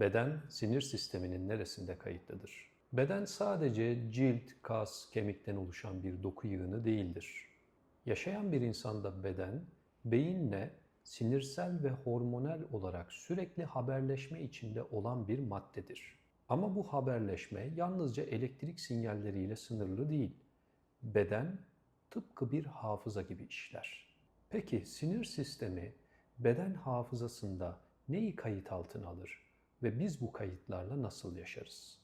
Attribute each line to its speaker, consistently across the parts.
Speaker 1: Beden sinir sisteminin neresinde kayıtlıdır? Beden sadece cilt, kas, kemikten oluşan bir doku yığını değildir. Yaşayan bir insanda beden, beyinle sinirsel ve hormonal olarak sürekli haberleşme içinde olan bir maddedir. Ama bu haberleşme yalnızca elektrik sinyalleriyle sınırlı değil. Beden tıpkı bir hafıza gibi işler. Peki sinir sistemi beden hafızasında neyi kayıt altına alır ve biz bu kayıtlarla nasıl yaşarız?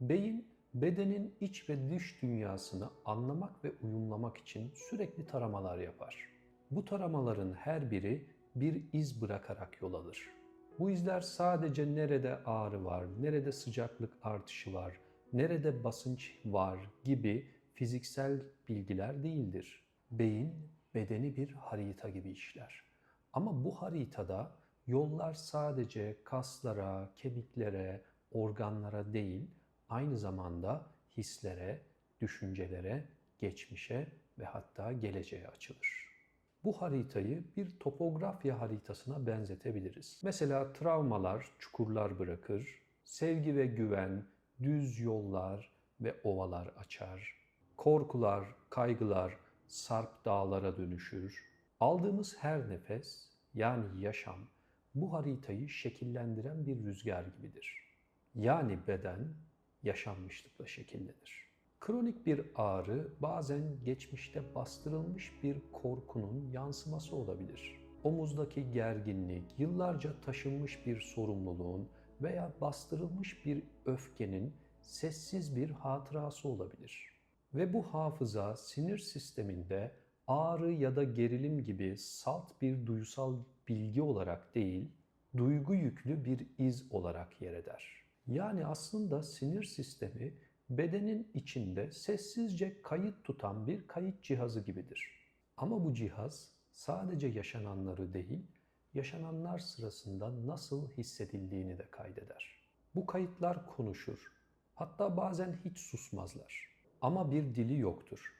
Speaker 1: Beyin bedenin iç ve dış dünyasını anlamak ve uyumlamak için sürekli taramalar yapar. Bu taramaların her biri bir iz bırakarak yol alır. Bu izler sadece nerede ağrı var, nerede sıcaklık artışı var, nerede basınç var gibi fiziksel bilgiler değildir. Beyin bedeni bir harita gibi işler. Ama bu haritada yollar sadece kaslara, kemiklere, organlara değil, aynı zamanda hislere, düşüncelere, geçmişe ve hatta geleceğe açılır. Bu haritayı bir topografya haritasına benzetebiliriz. Mesela travmalar çukurlar bırakır, sevgi ve güven düz yollar ve ovalar açar. Korkular, kaygılar sarp dağlara dönüşür. Aldığımız her nefes yani yaşam bu haritayı şekillendiren bir rüzgar gibidir. Yani beden yaşanmışlıkla şekillenir. Kronik bir ağrı bazen geçmişte bastırılmış bir korkunun yansıması olabilir. Omuzdaki gerginlik, yıllarca taşınmış bir sorumluluğun veya bastırılmış bir öfkenin sessiz bir hatırası olabilir. Ve bu hafıza sinir sisteminde ağrı ya da gerilim gibi salt bir duysal bilgi olarak değil, duygu yüklü bir iz olarak yer eder. Yani aslında sinir sistemi bedenin içinde sessizce kayıt tutan bir kayıt cihazı gibidir. Ama bu cihaz sadece yaşananları değil, yaşananlar sırasında nasıl hissedildiğini de kaydeder. Bu kayıtlar konuşur. Hatta bazen hiç susmazlar. Ama bir dili yoktur.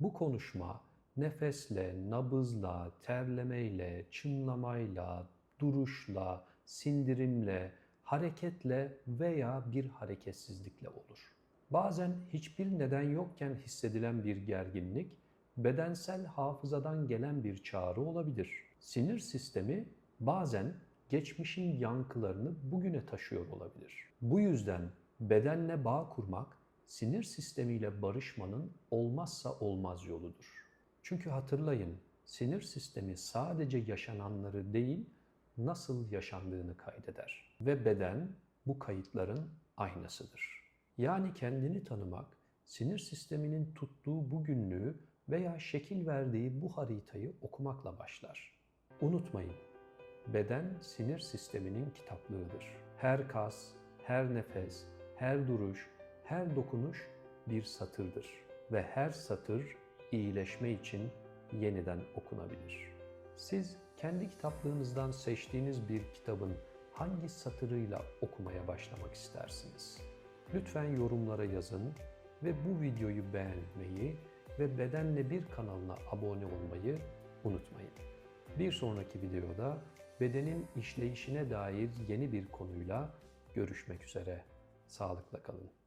Speaker 1: Bu konuşma nefesle, nabızla, terlemeyle, çınlamayla, duruşla, sindirimle, hareketle veya bir hareketsizlikle olur. Bazen hiçbir neden yokken hissedilen bir gerginlik, bedensel hafızadan gelen bir çağrı olabilir. Sinir sistemi bazen geçmişin yankılarını bugüne taşıyor olabilir. Bu yüzden bedenle bağ kurmak, sinir sistemiyle barışmanın olmazsa olmaz yoludur. Çünkü hatırlayın, sinir sistemi sadece yaşananları değil, nasıl yaşandığını kaydeder. Ve beden bu kayıtların aynasıdır. Yani kendini tanımak, sinir sisteminin tuttuğu bu günlüğü veya şekil verdiği bu haritayı okumakla başlar. Unutmayın, beden sinir sisteminin kitaplığıdır. Her kas, her nefes, her duruş, her dokunuş bir satırdır ve her satır iyileşme için yeniden okunabilir. Siz kendi kitaplığınızdan seçtiğiniz bir kitabın hangi satırıyla okumaya başlamak istersiniz? Lütfen yorumlara yazın ve bu videoyu beğenmeyi ve Bedenle Bir kanalına abone olmayı unutmayın. Bir sonraki videoda bedenin işleyişine dair yeni bir konuyla görüşmek üzere. Sağlıkla kalın.